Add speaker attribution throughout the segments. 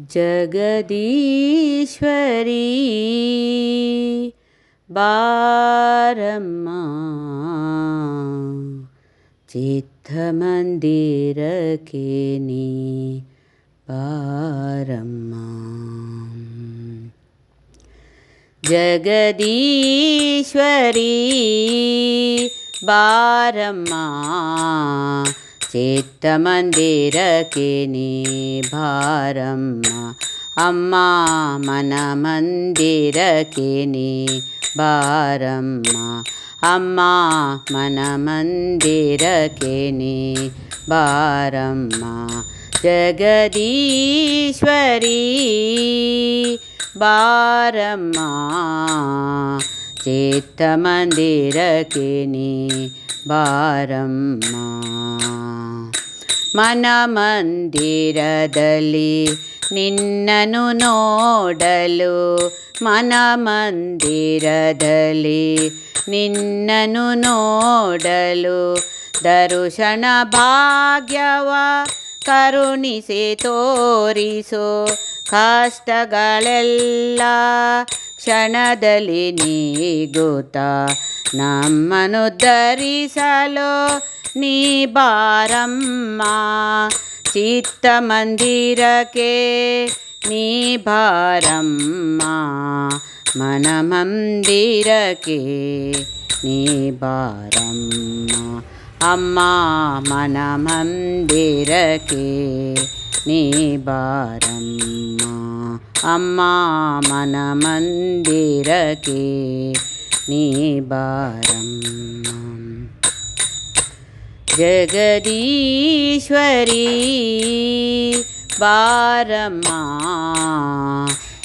Speaker 1: जगदीश्वरी। बारम्मा चित्तमन्दिरकेनी बारम्मा। जगदीश्वरी बारम्मा चित्तमन्दिरके भारम्म। अम्मा मनमन्दिरके भारम्म। अम्मा मनमन्दिरके भारम्म। जगदीश्वरी बारम्मा चित्तमन्दिरके ಬಾರಮ್ಮ. ಮನ ಮಂದಿರದಲ್ಲಿ ನಿನ್ನನು ನೋಡಲು ಮನ ಮಂದಿರದಲ್ಲಿ ನಿನ್ನನು ನೋಡಲು ದರುಶನ ಭಾಗ್ಯವ ಕರುಣಿಸಿ ತೋರಿಸೋ ಕಷ್ಟಗಳೆಲ್ಲ ಕ್ಷಣದಲ್ಲಿ ನೀಗುತ್ತ ನಮ್ಮನು ಧರಿಸಲು ನೀ ಬಾರಮ್ಮ ಚಿತ್ತಮಂದಿರಕ್ಕೆ ನೀ ಬಾರಮ್ಮ ಮನಮಂದಿರಕ್ಕೆ ನೀ ಬಾರಮ್ಮ ಅಮ್ಮ నీ బారమ్మా అమ్మా మన మందిరకే నీ బారమ్మా జగదీశ్వరి బారమ్మా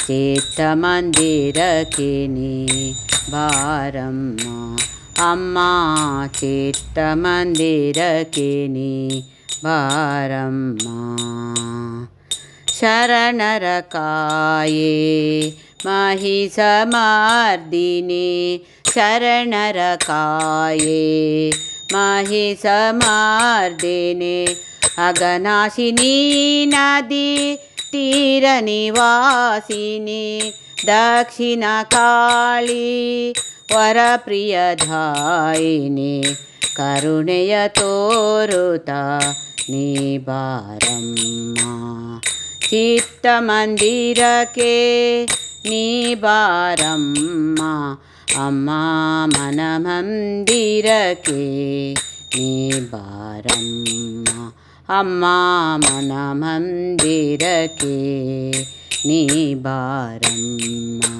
Speaker 1: చేత మందిరకే నీ బారమ్మా అమ్మా చేత మందిరకే నీ वारम्मा शरणरकाये महि समार्दिनि शरणरकाय महि समार्दिने अघनासिनी नदी तीरनिवासिनि दक्षिणकाली वरप्रियधायिनि करुणय तोरुता नीबारम्मार्तमन्दिरके नीबारम्मा। अम्मान मिरके निबारम् अम्मान मिरके नीबारम्मा।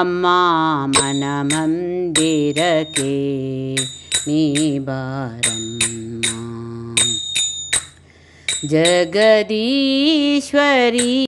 Speaker 1: अम्मा मन मन्दिरके निबारम् जगदीश्वरी।